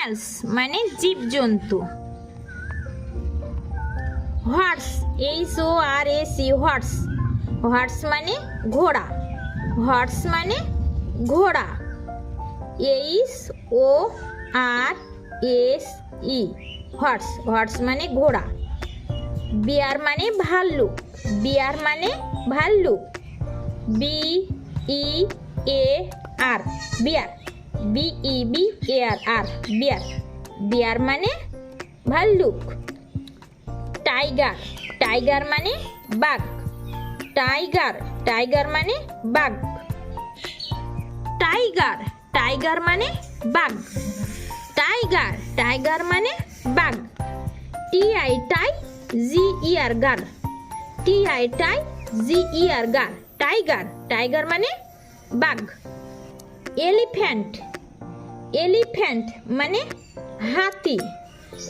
Animals মানে জীবজন্তু। Horse H O R A C horse horse মানে ঘোড়া। হর্স মানে ঘোড়া। H O R S E horse horse মানে ঘোড়া। বিয়ার মানে ভাল্লুক। বিয়ার মানে ভাল্লুক। B E A R bear B E B A R R bear bear মানে ভাল্লুক। টাইগার টাইগার মানে বাঘ। টাইগার টাইগার মানে বাঘ। টাইগার টাইগার মানে বাঘ। টাইগার টাইগার মানে বাঘ। টি আই টাই জি ই আর গার টি আই টাই জি ই আর গার টাইগার টাইগার মানে বাঘ। এলিফ্যান্ট এলিফ্যান্ট মানে হাতি।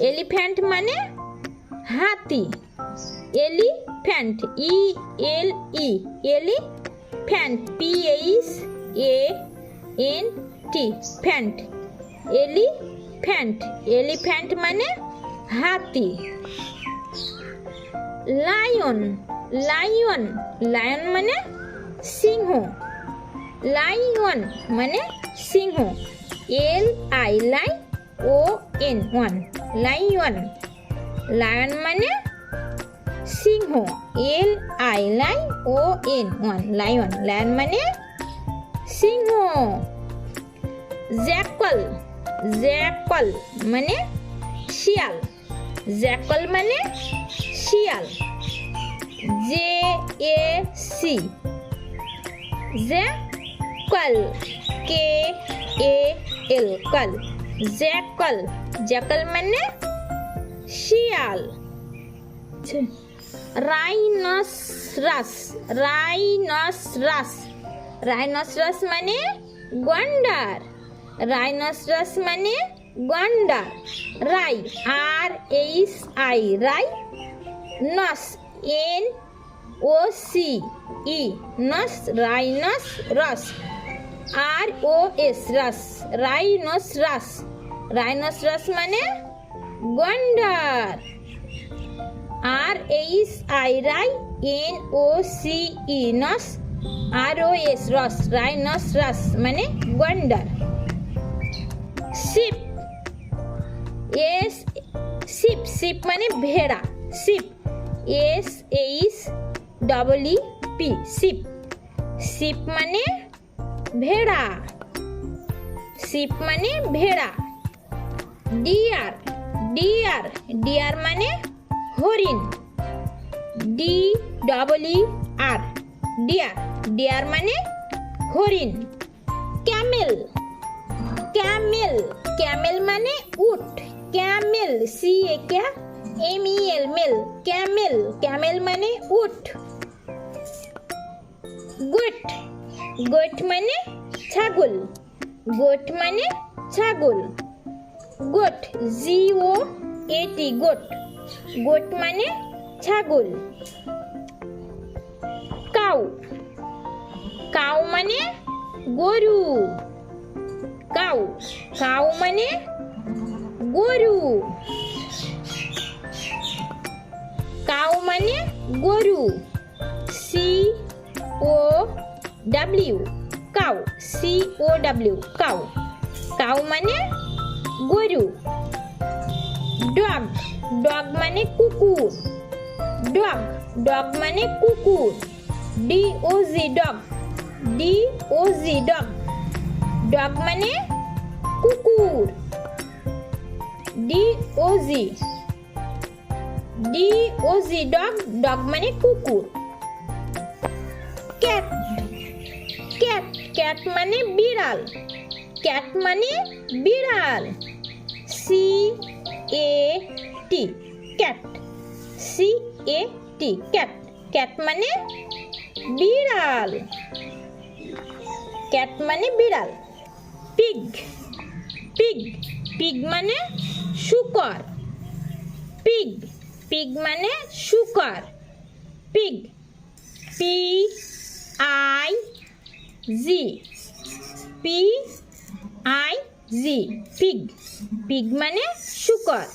এলিফ্যান্ট মানে হাতি। Elephant E L E elephant P H A N T phant elephant elephant মানে হাতি। লায়ন লায়ন লায়ন মানে সিংহ। লাইন মানে সিংহ। L I li O N one lion lion মানে সিংহ। L I li O N one lion lion মানে সিংহ। Jackal jackal মানে শিয়াল। জ্যাকল মানে শিয়াল। J A C jackal K A L cal jackal jackal মানে শিয়াল রাইনসরাস রাইনসরাস রাইনসরাস মানে গন্ডার রাইনসরাস মানে গন্ডার rhi R H I rhi noce N O C E noce rhinoceros R O S ros রাইনস রস rhinoceros মানে গন্ডার R H I rhi N O C E noce R O S ros rhinoceros মানে গন্ডার sheep S sheep sheep মানে ভেড়া sheep S H double E P sheep sheep মানে ভেড়া sheep মানে ভেড়া ডিয়ার ডিয়ার ডিয়ার মানে হরিণ D double E R deer deer মানে হরিণ ক্যামেল ক্যামেল ক্যামেল মানে উট ক্যামেল সি এ ক্যা এম ই এল মেল ক্যামেল ক্যামেল মানে উট গোট গোট মানে ছাগল। গোট মানে ছাগল। Goat, G O A T, goat. Goat মানে ছাগল। কাউ। কাউ মানে গরু। কাউ। কাউ মানে গরু। W cow C O W cow cow মানে গরু। ডগ ডগ মানে কুকুর। ডগ ডগ মানে কুকুর। D O G dog D O G dog dog মানে কুকুর। D O G D O G dog dog মানে কুকুর। ক্যাট ক্যাট মানে বিড়াল। ক্যাট মানে বিড়াল। C A T cat. C A T cat. Cat মানে বিড়াল। ক্যাট মানে বিড়াল। পিগ। পিগ। পিগ মানে শুকর। পিগ। পিগ মানে শুকর। Pig. P G P I G pig pig মানে শুকর।